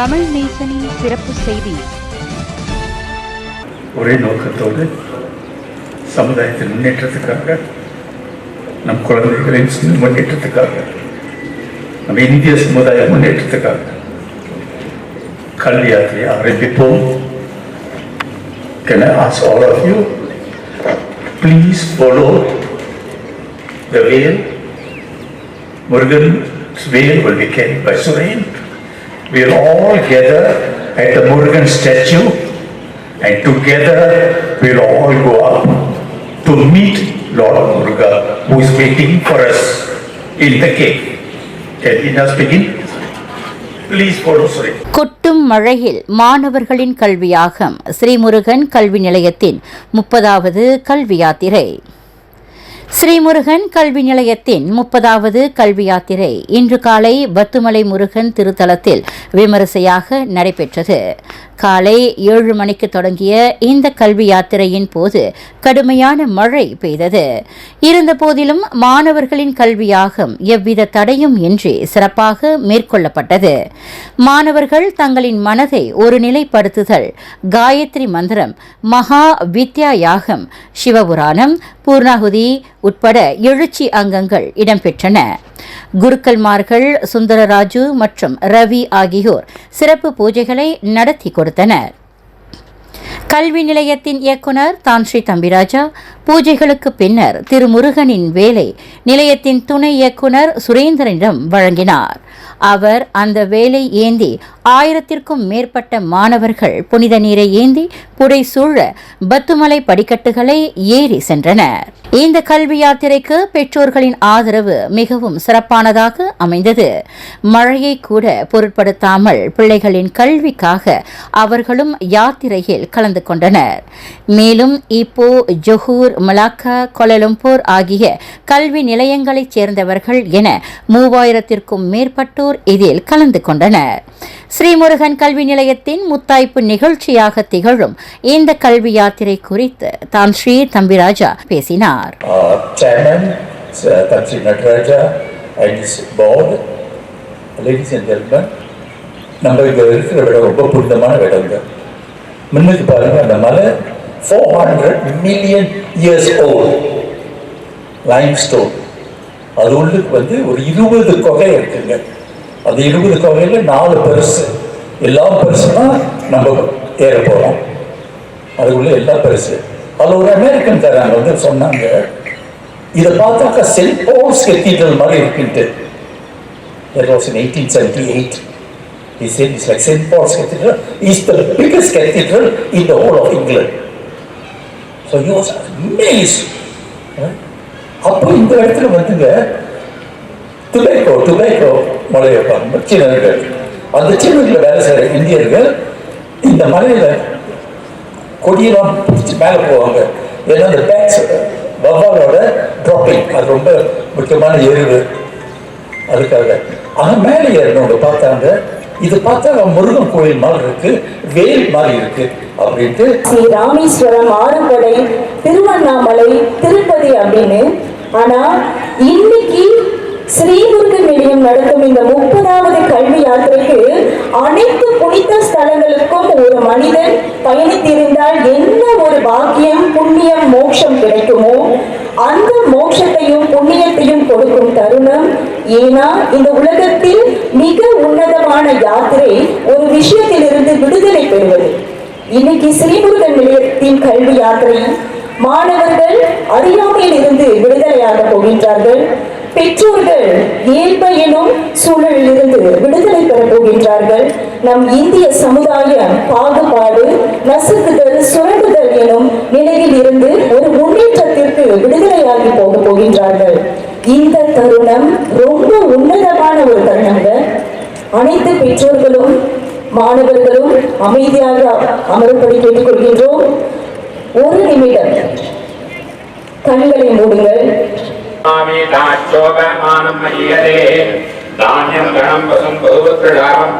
தமிழ் நேசனின் சிறப்பு செய்தி ஒரே நோக்கத்தோடு சமுதாயத்தின் முன்னேற்றத்துக்காக நம் குழந்தைகளின் சிறு முன்னேற்றத்துக்காக நம் இந்திய சமுதாய முன்னேற்றத்துக்காக கல்வி யாத்திரையை ஆரம்பிப்போம் Can I ask all of you, please follow the wheel. Murugan's wheel will be carried by Suren. We'll all gather at the Murugan statue and together we'll all go up to meet Lord Muruga who is waiting for us in the cave. Can we just begin? Please follow Suren. கொட்டும் மழையில் மாணவர்களின் கல்வியாகம் ஸ்ரீமுருகன் கல்வி நிலையத்தின் முப்பதாவது கல்வி யாத்திரை ஸ்ரீமுருகன் கல்வி நிலையத்தின் முப்பதாவது கல்வி யாத்திரை இன்று காலை பத்துமலை முருகன் திருத்தலத்தில் விமரிசையாக நடைபெற்றது. காலை ஏழு மணிக்கு தொடங்கிய இந்த கல்வி யாத்திரையின் போது கடுமையான மழை பெய்தது. இருந்தபோதிலும் மாணவர்களின் கல்வியாகம் எவ்வித தடையும் இன்றி சிறப்பாக மேற்கொள்ளப்பட்டது. மாணவர்கள் தங்களின் மனதை ஒருநிலைப்படுத்துதல் காயத்ரி மந்திரம் மகா வித்யா யாகம் சிவபுராணம் பூர்ணாகுதி உட்பட எழுச்சி அங்கங்கள் இடம்பெற்றன. குருக்கள்மார்கள் சுந்தரராஜு மற்றும் ரவி ஆகியோர் சிறப்பு பூஜைகளை நடத்தி கொடுத்தனர். கல்வி நிலையத்தின் இயக்குனர் தான்ஸ்ரீ தம்பிராஜா பூஜைகளுக்கு பின்னர் திருமுருகனின் வேலை நிலையத்தின் துணை இயக்குனர் சுரேந்திரனிடம் வழங்கினார். அவர் அந்த வேலை ஏந்தி ஆயிரத்திற்கும் மேற்பட்ட மாணவர்கள் புனித நீரை ஏந்தி புடை சூழ பத்துமலை படிக்கட்டுகளை ஏறி சென்றனர். இந்த கல்வி யாத்திரைக்கு பெற்றோர்களின் ஆதரவு மிகவும் சிறப்பானதாக அமைந்தது. மழையை கூட பொருட்படுத்தாமல் பிள்ளைகளின் கல்விக்காக அவர்களும் யாத்திரையில் கலந்து கொண்டனர். மேலும் இப்போ ஜொஹூர் மலாக்கா கொலலம்பூர் ஆகிய கல்வி நிலையங்களைச் சேர்ந்தவர்கள் என மூவாயிரத்திற்கும் மேற்பட்டோர் இதில் கலந்து கொண்டனர். ஸ்ரீமுருகன் கல்வி நிலையத்தின் முத்தாய்ப்பு நிகழ்ச்சியாக திகழும் இந்த கல்வி யாத்திரை குறித்து தான் ஸ்ரீ தம்பிராஜா பேசினார். Uh, நம்ம இருக்கிற இடம் ரொம்ப புனிதமான இடங்க முன்னுக்கு பாருங்க அந்த மலை four million million years old அது உள்ளுக்கு வந்து ஒரு இருபது கொகை இருக்குங்க அந்த இருபது கொகையில் நாலு பெருசு எல்லா பெருசுனா நம்ம ஏற போகிறோம் அதுக்குள்ள எல்லா பெருசு அது ஒரு அமெரிக்கன் தராங்க வந்து சொன்னாங்க இதை பார்த்தாக்கா செல்போன்ஸ் பால்ஸ் கெத்தீட்ரல் மாதிரி இருக்குன்ட்டு That was in 1878. He said it's like St. Paul's Cathedral. It's the biggest cathedral in the whole of England. So you was அப்போ இந்த இடத்துல வந்துங்க துபேக்கோ துபேக்கோ மலை வைப்பாங்க சீனர்கள் அந்த சீனர்கள் வேலை செய்கிற இந்தியர்கள் இந்த மலையில் கொடியெல்லாம் பிடிச்சி மேலே போவாங்க. ஏன்னா அந்த பேக்ஸ் வவ்வாலோட ட்ராப்பிங் அது ரொம்ப முக்கியமான எரிவு. அதுக்காக. ஆனால் மேலே ஏறினவங்க பார்த்தாங்க. இது பார்த்தா முருகன் கோயில் மாதிரி இருக்கு வேல் மாதிரி இருக்கு அப்படின்ட்டு ஸ்ரீ ராமேஸ்வரம் ஆறுபடை திருவண்ணாமலை திருப்பதி அப்படின்னு. ஆனா இன்னைக்கு ஸ்ரீமுருகன் நிலையம் நடத்தும் இந்த முப்பதாவது கல்வி யாத்திரைக்கு அனைத்து புனித ஸ்தலங்களுக்கும் ஒரு மனிதன் பயணித்திருந்தால் என்ன ஒரு பாக்கியம் புண்ணியம் மோட்சம் கிடைக்குமோ? அந்த மோட்சத்தையும் புண்ணியத்தையும் கொடுக்கும் தருணம் ஏன்னா இந்த உலகத்தில் மிக உன்னதமான யாத்திரை ஒரு விஷயத்திலிருந்து விடுதலை பெறுவது. இன்னைக்கு ஸ்ரீமுருகன் நிலையத்தின் கல்வி யாத்திரை மாணவர்கள் அறியாமையில் இருந்து விடுதலையாக போகின்றார்கள். பெற்றோர்கள் ஏழ்மை எனும் சூழலில் இருந்து விடுதலை பெற போகின்றார்கள். நம் இந்திய சமுதாய பாகுபாடு நசுக்குதல் சுரண்டுதல் எனும் நிலையில் இருந்து ஒரு முன்னேற்றத்திற்கு விடுதலையாகி போக போகின்றார்கள். இந்த தருணம் ரொம்ப உன்னதமான ஒரு தருணங்க. அனைத்து பெற்றோர்களும் மாணவர்களும் அமைதியாக அமரும்படி கேட்டுக்கொள்கின்றோம். ஒரு நிமிடம் கண்களை மூடுங்கள். ോപമാനം മഹീയതേ ധാന്യം ഗണം വസും ബഹുപുത്രാം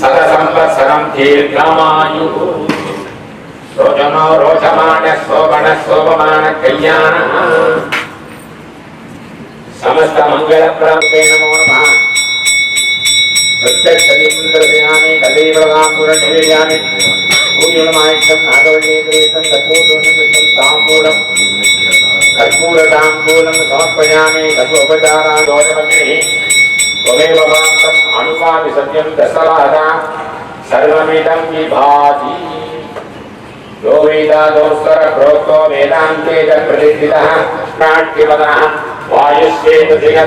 സദസംവത്സരം ദീർഘമായു. ശോചനോ രോചമാന ശോഭന ശോഭമാന കല്യാണ. സമസ്ത മംഗള പ്രാപ്തേ നമോ നമ പ്രത്യക്ഷതീന്ദ്രയാമി കഥീവകാംപുരണിയാമി ഭൂയോളമായിട്ടും നാഗവള്ളീകൃതം തപ്പോതോനം താമ്പൂലം కర్పూరటాంబూలం సమర్పయామి కర్మోపచారాన్ దోషపత్ని త్వమేవ మాంతం అనుమామి సత్యం దశరాధ సర్వమిదం విభాతి. యో వేదాదోస్తర ప్రోక్తో వేదాంతే చ ప్రతిష్ఠిత నాట్యపదన వాయుశ్వేతృగ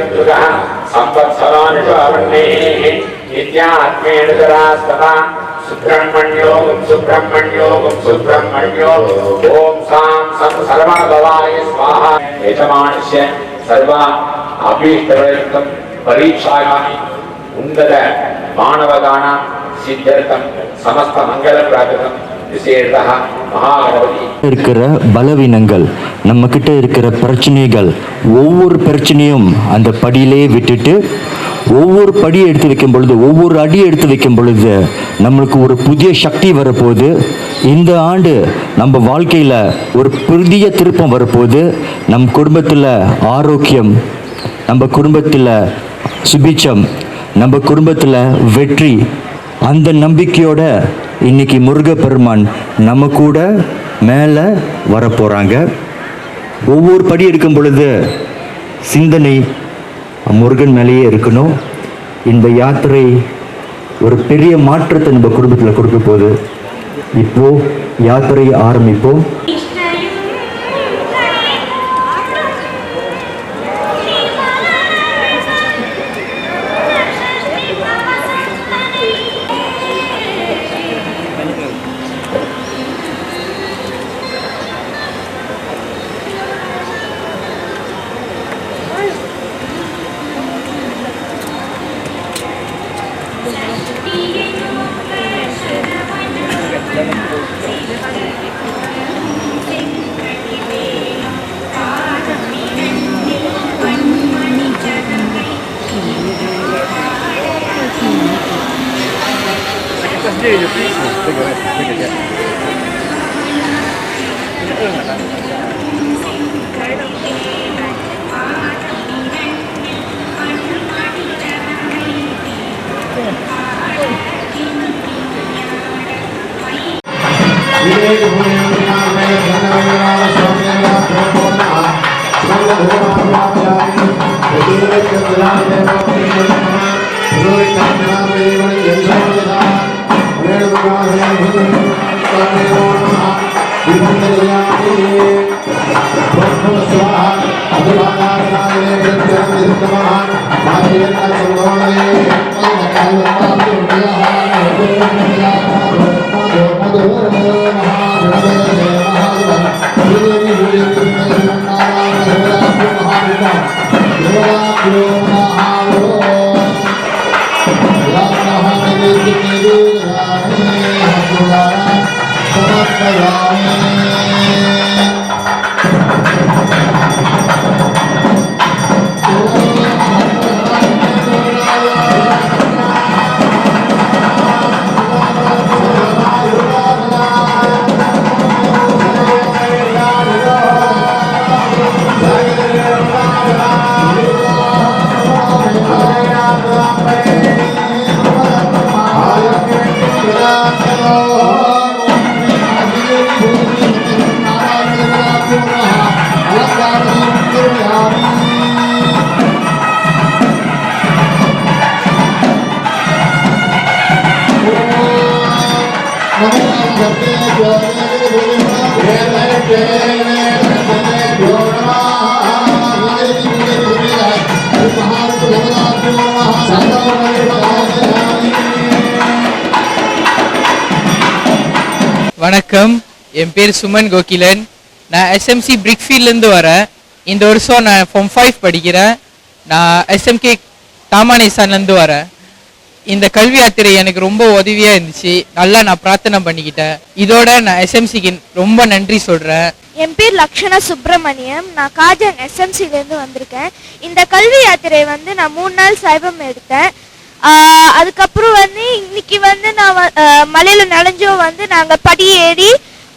சுப்பிரமணியோகம் சுப்பிரமணியோகம் சுப்பிரமணியோ ஓம் சாம் சத் சர்வபவாய ஸ்வாஹா. யஜமானிஷ சர்வா அபீஷ்டவர்த்தம் பரீட்சாயாமி. உந்தத மாணவகானாம் சித்தியர்த்தம் சமஸ்த மங்கள பிராபிதம் இருக்கிற பலவீனங்கள் நம்ம கிட்ட இருக்கிற பிரச்சனைகள் ஒவ்வொரு பிரச்சனையும் அந்த படியிலே விட்டுட்டு ஒவ்வொரு படி எடுத்து வைக்கும் பொழுது ஒவ்வொரு அடி எடுத்து வைக்கும் பொழுது நம்மளுக்கு ஒரு புதிய சக்தி வரப்போகுது. இந்த ஆண்டு நம்ம வாழ்க்கையில் ஒரு புதிய திருப்பம் வரப்போகுது. நம் குடும்பத்தில் ஆரோக்கியம் நம்ம குடும்பத்தில் சுபிச்சம் நம்ம குடும்பத்தில் வெற்றி. அந்த நம்பிக்கையோட இன்னைக்கு முருகப்பெருமான் நம்ம கூட மேலே வரப்போகிறாங்க ஒவ்வொரு படி எடுக்கும் பொழுது சிந்தனை முருகன் மேலேயே இருக்கணும். இந்த யாத்திரை ஒரு பெரிய மாற்றத்தை நம்ம குடும்பத்தில் கொடுக்க போகுது. இப்போ யாத்திரை ஆரம்பிப்போம். ったように வணக்கம். என் பேர் சுமன் கோகிலன். நான் எஸ்எம்சி பிரிக்ஃபீல்ட்லேருந்து வரேன். இந்த வருஷம் நான் ஃபார்ம் ஃபைவ் படிக்கிறேன். நான் எஸ்எம்கே தாமானேசான்லேருந்து வரேன். இந்த கல்வி யாத்திரை எனக்கு ரொம்ப உதவியாக இருந்துச்சு. நல்லா நான் பிரார்த்தனை பண்ணிக்கிட்டேன். இதோட நான் எஸ்எம்சிக்கு ரொம்ப நன்றி சொல்கிறேன் என் பேர் லக்ஷணா சுப்பிரமணியம். நான் காஜன் எஸ்எம்சிலேருந்து வந்திருக்கேன். இந்த கல்வி யாத்திரை வந்து நான் மூணு நாள் சைபம் எடுத்தேன். அதுக்கப்புறம் வந்து இன்னைக்கு வந்து நான் வ- மலையில நனைஞ்சும் வந்து நாங்கள் படி ஏறி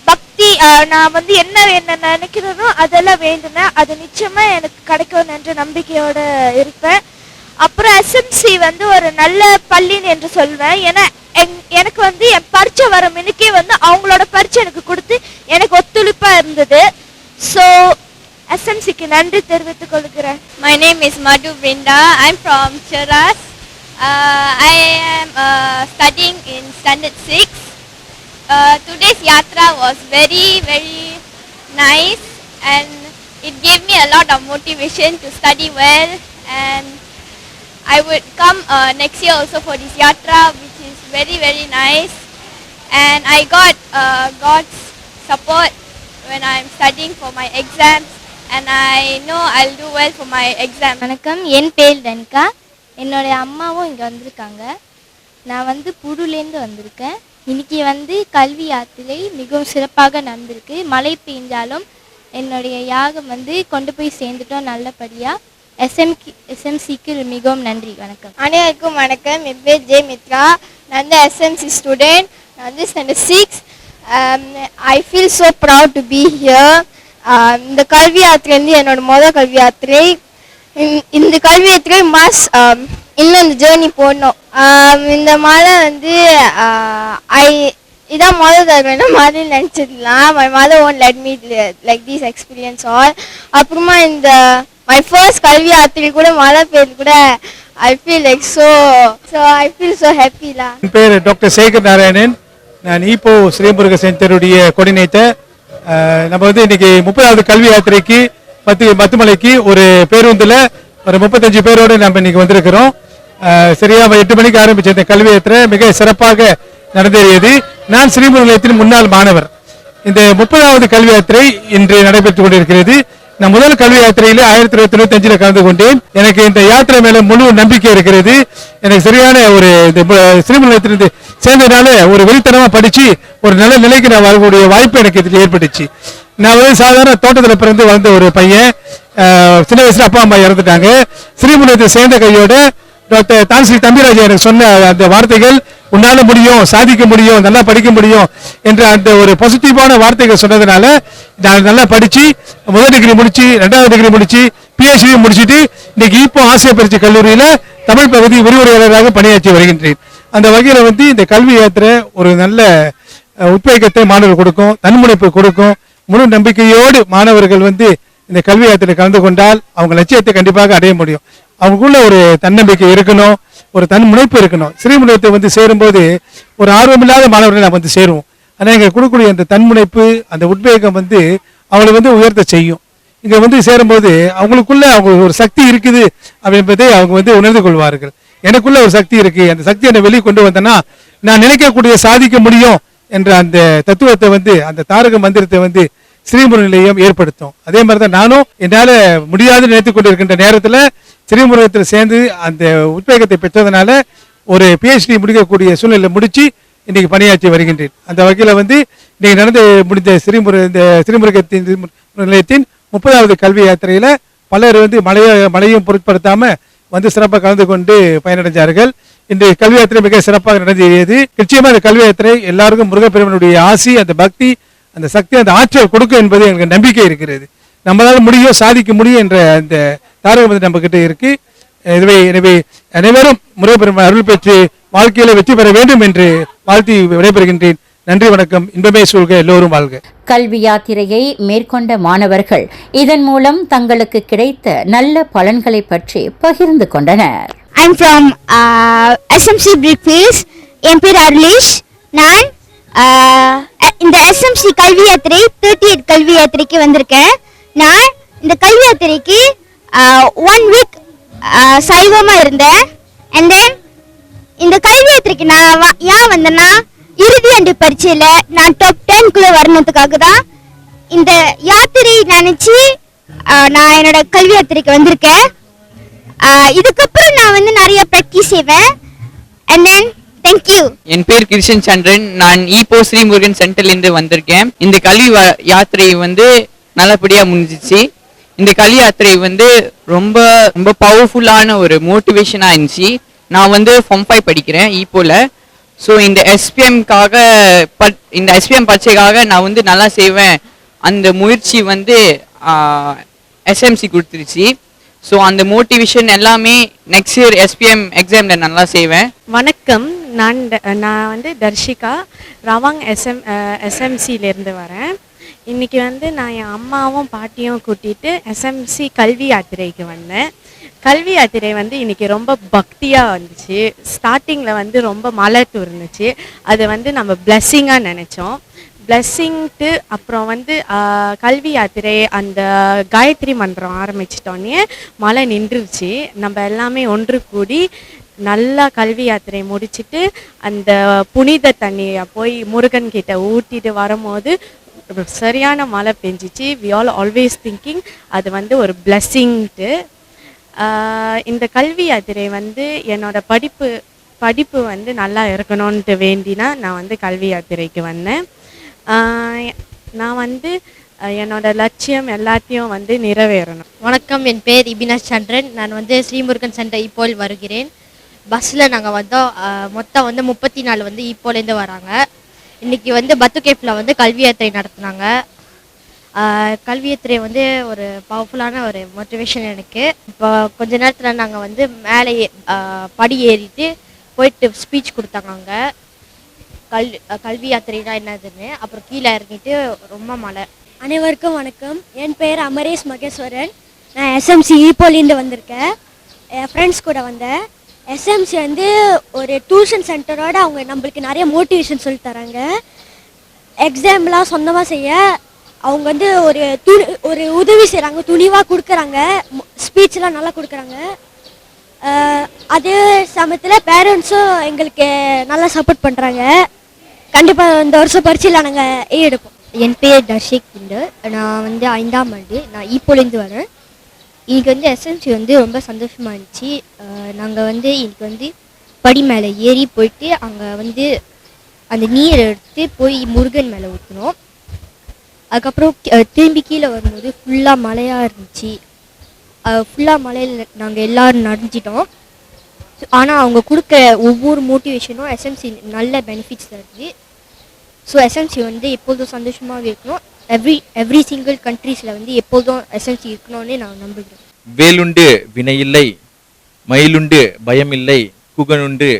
பக்தி நான் வந்து என்ன என்ன நினைக்கிறேனோ அதெல்லாம் வேண்டுனேன். அது நிச்சயமா எனக்கு கிடைக்கும் என்ற நம்பிக்கையோட இருப்பேன். அப்புறம் எஸ்எம்சி வந்து ஒரு நல்ல பள்ளின்னு என்று சொல்வேன். ஏன்னா எனக்கு வந்து என் பரீட்சை வர மினுக்கே வந்து அவங்களோட பரீட்சை எனக்கு கொடுத்து எனக்கு ஒத்துழைப்பா இருந்தது. ஸோ எஸ்எம்சிக்கு நன்றி தெரிவித்துக் கொள்கிறேன். My name is Madhu Brinda I'm from Cheras I am studying in standard six today's yatra was very very nice and it gave me a lot lot motivation to study well and I would come uh, next year also for this yatra which is very very nice and I got uh, God's support when I'm studying for my exams and I know I'll do well for my exam. வணக்கம் என் பேர் தனிகா என்னுடைய அம்மாவும் இங்கே வந்திருக்காங்க நான் வந்து புருலேருந்து வந்திருக்கேன் இன்னைக்கு வந்து கல்வி யாத்திரை மிகவும் சிறப்பாக நடந்திருக்கு மழை பெய்ஞ்சாலும் என்னுடைய யாகம் வந்து கொண்டு போய் சேர்ந்துட்டோம் நல்லபடியாக எஸ்எம்கி எஸ்எம்சிக்கு மிகவும் நன்றி வணக்கம். அனைவருக்கும் வணக்கம். என் பேர் ஜே மித்ரா. நான் வந்து எஸ்எம்சி ஸ்டூடெண்ட் நான் வந்து standard six I feel so proud to be here இந்த கல்வி யாத்திரை வந்து என்னோட மொதல் கல்வி யாத்திரை. இந்த- இந்த கல்வி யாத்திரை மாஸ் இன்னும் இந்த ஜேர்னி போடணும். Um, இந்த மாதம் வந்து uh, ஐ இதான் முதல் தடவை மாதிரி நினச்சிடலாம். மை மாதம் won't let me like these experience all அப்புறமா இந்த மை ஃபர்ஸ்ட் கல்வி யாத்திரை கூட மழை பெய்து கூட I feel like so so I feel so ஹாப்பிலா என் பேர் டாக்டர் சேகர் நாராயணன். நான் ஈப்போ ஸ்ரீமுருக சென்டருடைய கோஆர்டினேட்டர் நம்ம வந்து இன்னைக்கு முப்பதாவது கல்வி யாத்திரைக்கு பத்து மத்துமலைக்கு ஒரு பேருந்துல ஒரு முப்பத்தஞ்சு பேரோடு நம்ம இன்னைக்கு வந்திருக்கிறோம். சரியாக சரியா எட்டு மணிக்கு ஆரம்பிச்ச இந்த கல்வி யாத்திரை மிக சிறப்பாக நடந்தேறியது. நான் ஸ்ரீமுருகத்தின் முன்னாள் மாணவர். இந்த முப்பதாவது கல்வி யாத்திரை இன்று நடைபெற்றுக் கொண்டிருக்கிறது. நான் முதல் கல்வி யாத்திரையில ஆயிரத்தி தொள்ளாயிரத்தி தொண்ணூத்தி அஞ்சுல கலந்து கொண்டேன். எனக்கு இந்த யாத்திரை மேல முழு நம்பிக்கை இருக்கிறது. எனக்கு சரியான ஒரு இந்த ப- சேர்ந்ததுனால ஒரு வெளித்தனமா படிச்சு ஒரு நல்ல நிலைக்கு நான் வரக்கூடிய வாய்ப்பு எனக்கு இதில் ஏற்பட்டுச்சு. நான் வந்து சாதாரண தோட்டத்தில் பிறந்து வளர்ந்த ஒரு பையன். சின்ன வயசுல அப்பா அம்மா இறந்துட்டாங்க. ஸ்ரீமுகத்தை சேர்ந்த கையோட டாக்டர் தான்ஸ்ரீ தம்பிராஜ் எனக்கு சொன்ன அந்த வார்த்தைகள் உன்னால முடியும் சாதிக்க முடியும் நல்லா படிக்க முடியும் என்ற அந்த ஒரு பாசிட்டிவான வார்த்தைகள் சொன்னதுனால நான் நல்லா படித்து முதல் டிகிரி முடிச்சு ரெண்டாவது டிகிரி முடிச்சு பிஹெச்டி முடிச்சுட்டு இன்னைக்கு இப்போ ஆசிய பயிற்சி கல்லூரியில் தமிழ் பகுதி விரிவுரையாளராக பணியாற்றி வருகின்றேன். அந்த வகையில் வந்து இந்த கல்வி ஏற்ற ஒரு நல்ல உத்வேகத்தை மாணவர்கள் கொடுக்கும் தன்முனைப்பு கொடுக்கும். முழு நம்பிக்கையோடு மாணவர்கள் வந்து இந்த கல்வி ஏற்றத்தில் கலந்து கொண்டால் அவங்க லட்சியத்தை கண்டிப்பாக அடைய முடியும். அவங்களுக்குள்ள ஒரு தன்னம்பிக்கை இருக்கணும் ஒரு தன் முனைப்பு இருக்கணும். சிறுமுனையத்தை வந்து சேரும்போது ஒரு ஆர்வமில்லாத மாணவர்களை நாம் வந்து சேருவோம். ஆனால் இங்கே கொடுக்கக்கூடிய அந்த தன்முனைப்பு அந்த உத்வேகம் வந்து அவங்களை வந்து உயர்த்த செய்யும். இங்கே வந்து சேரும்போது அவங்களுக்குள்ள அவங்க ஒரு சக்தி இருக்குது அப்படின்றதை அவங்க வந்து உணர்ந்து கொள்வார்கள். எனக்குள்ள ஒரு சக்தி இருக்கு அந்த சக்தியை நான் வெளியே கொண்டு வந்தேன்னா நான் நினைக்கக்கூடிய சாதிக்க முடியும் என்ற அந்த தத்துவத்தை வந்து அந்த தாரக மந்திரத்தை வந்து ஸ்ரீமுருகன் நிலையம் ஏற்படுத்தும். அதே மாதிரி தான் நானும் என்னால் முடியாதுன்னு நினைத்து கொண்டிருக்கின்ற நேரத்தில் ஸ்ரீமுருகத்தில் சேர்ந்து அந்த உத்வேகத்தை பெற்றதுனால ஒரு பிஹெச்டி முடிக்கக்கூடிய சூழ்நிலை முடித்து இன்றைக்கி பணியாற்றி வருகின்றேன். அந்த வகையில் வந்து இன்றைக்கி நடந்து முடிந்த ஸ்ரீமுரு இந்த ஸ்ரீமுருகத்தின் நிலையத்தின் முப்பதாவது கல்வி யாத்திரையில் பலர் வந்து மழையை மழையும் பொருட்படுத்தாமல் வந்து சிறப்பாக கலந்து கொண்டு பயனடைஞ்சார்கள். இந்த கல்வி யாத்திரை மிக சிறப்பாக நடந்தது நிச்சயமாக இந்த கல்வி யாத்திரை எல்லாருக்கும் முருகப்பெருமனுடைய ஆசி அந்த பக்தி அந்த சக்தி அந்த ஆற்றல் கொடுக்கும் என்பது எங்களுக்கு நம்பிக்கை இருக்கிறது. நம்மளால முடியும் சாதிக்க முடியும் என்ற அந்த தாரகம் வந்து நம்ம கிட்ட இருக்கு எனவே எனவே அனைவரும் முருகப்பெருமான் அருள் பெற்று வாழ்க்கையில வெற்றி பெற வேண்டும் என்று வாழ்த்தி விடைபெறுகின்றேன். நன்றி வணக்கம். இன்பமே சூழ்க எல்லோரும் வாழ்க. கல்வி யாத்திரையை மேற்கொண்ட மாணவர்கள் இதன் மூலம் தங்களுக்கு கிடைத்த நல்ல பலன்களை பற்றி பகிர்ந்து கொண்டனர். ஐம் ஃப்ரம் எஸ்எம்சி பிரிக்ஃபீல்ஸ் என் பேர் அருளேஷ். நான் uh, இந்த எஸ்எம்சி கல்வி யாத்திரை தேர்ட்டி எயிட் கல்வி யாத்திரைக்கு வந்திருக்கேன். நான் இந்த கல்வி யாத்திரைக்கு ஒன் வீக் சைவமாக இருந்தேன். அண்ட் தென் இந்த கல்வி யாத்திரைக்கு நான் ஏன் வந்தேன்னா இறுதி ஆண்டு பரீட்சையில் நான் டாப் டென்குள்ளே வரணுத்துக்காக தான் இந்த யாத்திரை நினச்சி நான் என்னோட கல்வி யாத்திரைக்கு வந்திருக்கேன் இதுக்கப்புறம் நான் வந்து நிறைய ப்ராக்டிஸ் செய்வேன். அண்ட் தென் தேங்க்யூ என் பேர் கிருஷ்ணன் சந்திரன். நான் இப்போ ஸ்ரீமுருகன் சென்டர்லேருந்து வந்திருக்கேன். இந்த கல்வி வ- யாத்திரை வந்து நல்லபடியாக முடிஞ்சிச்சு. இந்த களி யாத்திரை வந்து ரொம்ப ரொம்ப பவர்ஃபுல்லான ஒரு மோட்டிவேஷனாக இருந்துச்சு. நான் வந்து ஃபார்ம் ஃபைவ் படிக்கிறேன் e ஈப்போல ஸோ இந்த எஸ்பிஎம்காக பட் இந்த எஸ்பிஎம் பரீட்சைக்காக நான் வந்து நல்லா செய்வேன். அந்த முயற்சி வந்து எஸ்எம்சி கொடுத்துருச்சு. ஸோ அந்த மோட்டிவேஷன் எல்லாமே நெக்ஸ்ட் இயர் எஸ்பிஎம் எக்ஸாமில் நல்லா செய்வேன். வணக்கம். நான் நான் வந்து தர்ஷிகா. ரவாங் எஸ்எம் எஸ்எம்சிலேருந்து வரேன். இன்னைக்கு வந்து நான் என் அம்மாவும் பாட்டியும் கூட்டிட்டு எஸ்எம்சி கல்வி யாத்திரைக்கு வந்தேன். கல்வி யாத்திரை வந்து இன்னைக்கு ரொம்ப பக்தியாக வந்துச்சு. ஸ்டார்டிங்கில் வந்து ரொம்ப மழை தூர்ந்துச்சு. அது வந்து நம்ம பிளெஸ்ஸிங்காக நினச்சோம். பிளஸ்ஸிங்ட்டு அப்புறம் வந்து கல்வி யாத்திரை அந்த காயத்ரி மன்றம் ஆரம்பிச்சிட்டோன்னே மழை நின்றுச்சு. நம்ம எல்லாமே ஒன்று கூடி நல்லா கல்வி யாத்திரை முடிச்சிட்டு அந்த புனித தண்ணியை போய் முருகன் கிட்ட ஊட்டிட்டு வரும்போது சரியான மழை பெஞ்சிச்சு. வி ஆல் ஆல்வேஸ் திங்கிங் அது வந்து ஒரு பிளஸ்ஸிங்ட்டு இந்த கல்வி யாத்திரை வந்து என்னோட படிப்பு படிப்பு வந்து நல்லா இருக்கணும்ன்ட்டு வேண்டினா நான் வந்து கல்வி யாத்திரைக்கு வந்தேன். நான் வந்து என்னோட லட்சியம் எல்லாத்தையும் வந்து நிறைவேறணும். வணக்கம் என் பேர் இபினா சந்திரன். நான் வந்து ஸ்ரீமுருகன் சென்டர் இப்போல் வருகிறேன். பஸ்ஸில் நாங்கள் வந்தோம். மொத்தம் வந்து முப்பத்தி நாலு வந்து இப்போலேருந்து வராங்க. இன்னைக்கு வந்து பத்துகேப்பில் வந்து கல்வி யாத்திரை நடத்துனாங்க. அஹ், கல்வி யாத்திரை வந்து ஒரு பவர்ஃபுல்லான ஒரு மோட்டிவேஷன் எனக்கு. இப்போ கொஞ்ச நேரத்தில் நாங்கள் வந்து மேலே படி ஏறிட்டு போயிட்டு ஸ்பீச் கொடுத்தாங்க அங்கே. கல் அஹ், கல்வி யாத்திரைனா என்னதுன்னு. அப்புறம் கீழே இறங்கிட்டு ரொம்ப மழை. அனைவருக்கும் வணக்கம். என் பெயர் அமரேஷ் மகேஸ்வரன். நான் எஸ்எம்சி ஈப்போலேருந்து வந்திருக்கேன். என் ஃப்ரெண்ட்ஸ் கூட வந்தேன். எஸ்எம்சி வந்து ஒரு டியூஷன் சென்டரோட அவங்க நம்மளுக்கு நிறைய மோட்டிவேஷன் சொல்லி தராங்க. எக்ஸாம்லாம் சொந்தமாக செய்ய அவங்க வந்து ஒரு துணி ஒரு உதவி செய்கிறாங்க துணிவாக கொடுக்குறாங்க ஸ்பீச்லாம் நல்லா கொடுக்குறாங்க. அதே சமயத்தில் பேரண்ட்ஸும் எங்களுக்கு நல்லா சப்போர்ட் பண்ணுறாங்க கண்டிப்பாக இந்த வருஷம் பரிசையில் நாங்கள் ஏ எடுப்போம். என் பேர் தர்ஷிக் குண்டர். நான் வந்து ஐந்தாம் ஆண்டு நான் e இப்போலேருந்து வரேன். இன்னைக்கு வந்து எஸ்எம்சி வந்து ரொம்ப சந்தோஷமாக இருந்துச்சு. நாங்கள் வந்து இன்னைக்கு வந்து படி மேலே ஏறி போயிட்டு அங்கே வந்து அந்த நீரை எடுத்து போய் முருகன் மேலே ஊற்றினோம் அதுக்கப்புறம் திரும்பி கீழே வரும்போது ஃபுல்லாக மழையாக இருந்துச்சு. ஃபுல்லாக மழையில் நாங்கள் எல்லோரும் நனைஞ்சிட்டோம். ஆனால் அவங்க கொடுக்க ஒவ்வொரு மோட்டிவேஷனும் எஸ்எம்சி நல்ல பெனிஃபிட்ஸ் தருது. ஸோ எஸ்எம்சி வந்து எப்போதும் சந்தோஷமாக இருக்கணும். எவ்ரி எவ்ரி சிங்கிள் கண்ட்ரீஸில் வந்து எப்போதும் எசன்சி இருக்கணும்னு நான் நம்புகிறேன். வேலுண்டு வினையில்லை மயிலுண்டு பயமில்லை குகனுண்டு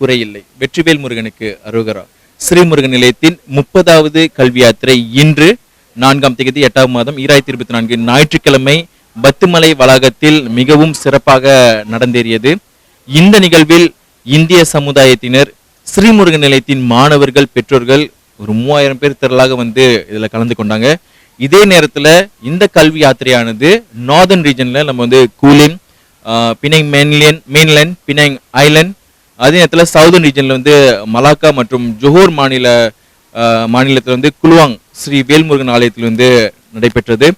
குறையில்லை. வெற்றிவேல் முருகனுக்கு அருகரா. ஸ்ரீமுருகன் நிலையத்தின் முப்பதாவது கல்வி யாத்திரை இன்று நான்காம் தேதி எட்டாம் மாதம் ஈராயிரத்தி இருபத்தி நான்கு ஞாயிற்றுக்கிழமை பத்துமலை வளாகத்தில் மிகவும் சிறப்பாக நடந்தேறியது. இந்த நிகழ்வில் இந்திய சமுதாயத்தினர் ஸ்ரீமுருகன் நிலையத்தின் மாணவர்கள் பெற்றோர்கள் ஒரு மூவாயிரம் பேர் திரளாக வந்து இதில் கலந்து கொண்டாங்க. இதே நேரத்தில் இந்த கல்வி யாத்திரையானது நார்தர்ன் ரீஜனில் நம்ம வந்து கூலின் பினைங் மேன்லியன் மெயின்லேண்ட் பினைங் ஐலேண்ட் ஐலண்ட் அதே நேரத்தில் சவுதர்ன் ரீஜனில் வந்து மலாக்கா மற்றும் ஜோஹர் மாநில மாநிலத்தில் வந்து குலுவாங் ஸ்ரீ வேல்முருகன் ஆலயத்தில் வந்து நடைபெற்றது.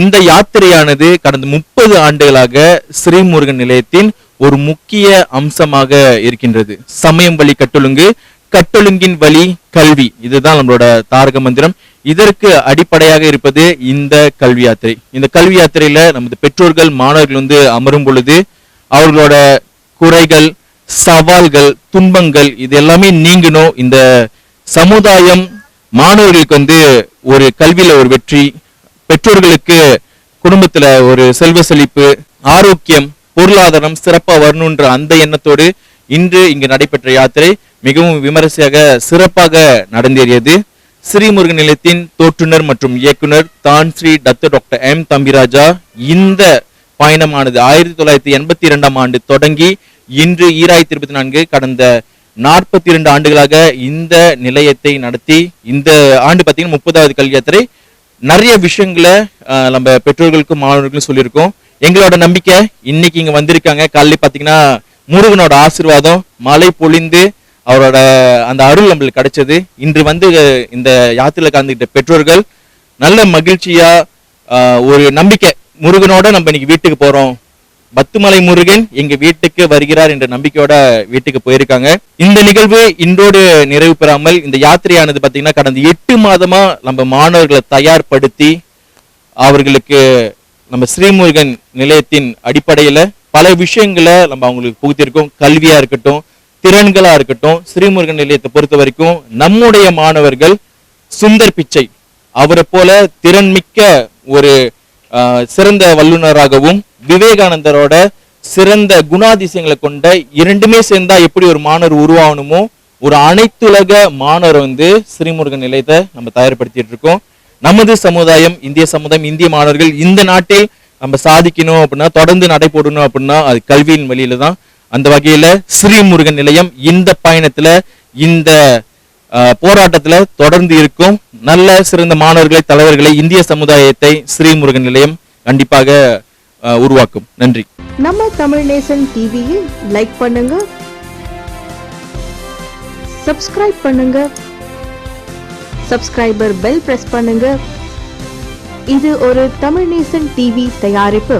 இந்த யாத்திரையானது கடந்த முப்பது ஆண்டுகளாக ஸ்ரீமுருகன் நிலையத்தின் ஒரு முக்கிய அம்சமாக இருக்கின்றது. சமயம் வழி கட்டொழுங்கு கட்டொழுங்கின் வழி கல்வி. இதுதான் நம்மளோட தாரக மந்திரம். இதற்கு அடிப்படையாக இருப்பது இந்த கல்வி யாத்திரை. இந்த கல்வி யாத்திரையில நமது பெற்றோர்கள் மாணவர்கள் வந்து அமரும் பொழுது அவர்களோட குறைகள் சவால்கள் துன்பங்கள் இது எல்லாமே நீங்கணும். இந்த சமுதாயம் மாணவர்களுக்கு வந்து ஒரு கல்வியில ஒரு வெற்றி பெற்றோர்களுக்கு குடும்பத்துல ஒரு செல்வ செழிப்பு ஆரோக்கியம் பொருளாதாரம் சிறப்பா வரணுன்ற அந்த எண்ணத்தோடு இன்று இங்கு நடைபெற்ற யாத்திரை. மிகவும் விமரிசையாக சிறப்பாக நடந்தேறியது. ஸ்ரீமுருகன் நிலையத்தின் தோற்றுனர் மற்றும் இயக்குனர் தான் Sri Dato doctor M. Thambiraja. இந்த பயணமானது ஆயிரத்தி தொள்ளாயிரத்தி எண்பத்தி இரண்டாம் ஆண்டு தொடங்கி இன்று ஈராயிரத்தி இருபத்தி நான்கு கடந்த நாற்பத்தி இரண்டு ஆண்டுகளாக இந்த நிலையத்தை நடத்தி இந்த ஆண்டு பார்த்தீங்கன்னா முப்பதாவது கல்வி யாத்திரை. நிறைய விஷயங்களை நம்ம பெற்றோர்களுக்கும் மாணவர்களுக்கும் சொல்லியிருக்கோம். எங்களோட நம்பிக்கை இன்னைக்கு இங்க வந்திருக்காங்க. காலையில் பார்த்தீங்கன்னா முருகனோட ஆசிர்வாதம் மழை பொழிந்து அவரோட அந்த அருள் நம்மளுக்கு கிடைச்சது. இன்று வந்து இந்த யாத்திரையில கலந்துக்கிட்ட பெற்றோர்கள் நல்ல மகிழ்ச்சியா ஆஹ், ஒரு நம்பிக்கை முருகனோட நம்ம இன்னைக்கு வீட்டுக்கு போறோம். பத்துமலை முருகன் எங்க வீட்டுக்கு வருகிறார் என்ற நம்பிக்கையோட வீட்டுக்கு போயிருக்காங்க. இந்த நிகழ்வு இன்றோடு நிறைவு பெறாமல் இந்த யாத்திரையானது பார்த்தீங்கன்னா கடந்த எட்டு மாதமா நம்ம மாணவர்களை தயார்படுத்தி அவர்களுக்கு நம்ம ஸ்ரீமுருகன் நிலையத்தின் அடிப்படையில பல விஷயங்களை நம்ம அவங்களுக்கு புகுத்திருக்கோம் கல்வியா இருக்கட்டும் திறன்களா இருக்கட்டும் ஸ்ரீமுருகன் நிலையத்தை பொறுத்த வரைக்கும் நம்முடைய மாணவர்கள் சுந்தர் பிச்சை. அவரை போல திறன்மிக்க ஒரு ஆஹ், சிறந்த வல்லுநராகவும் விவேகானந்தரோட சிறந்த குணாதிசயங்களை கொண்ட இரண்டுமே சேர்ந்தா எப்படி ஒரு மாணவர் உருவாகணுமோ ஒரு அனைத்துலக மாணவர் வந்து ஸ்ரீமுருகன் நிலையத்தை நம்ம தயார்படுத்திட்டு இருக்கோம். நமது சமுதாயம் இந்திய சமுதாயம் இந்திய மாணவர்கள் இந்த நாட்டில் நம்ம சாதிக்கணும் அப்படின்னா தொடர்ந்து நடைபோடணும் அப்படின்னா அது கல்வியின் வழியில தான் அந்த வகையில ஸ்ரீமுருகன் நிலையம் இந்த பயணத்துல இந்த போராட்டத்துல தொடர்ந்து இருக்கும். நல்ல சிறந்த மாணவர்களை தலைவர்களை இந்திய சமுதாயத்தை ஸ்ரீமுருகன் நிலையம் கண்டிப்பாக உருவாக்கும். நன்றி. நம்ம தமிழ் நேசன் டிவியில் லைக் பண்ணுங்க. சப்ஸ்கிரைப் பண்ணுங்க. சப்ஸ்கிரைபர் பெல் பிரஸ் பண்ணுங்க. இது ஒரு தமிழ் நேசன் டிவி தயாரிப்பு.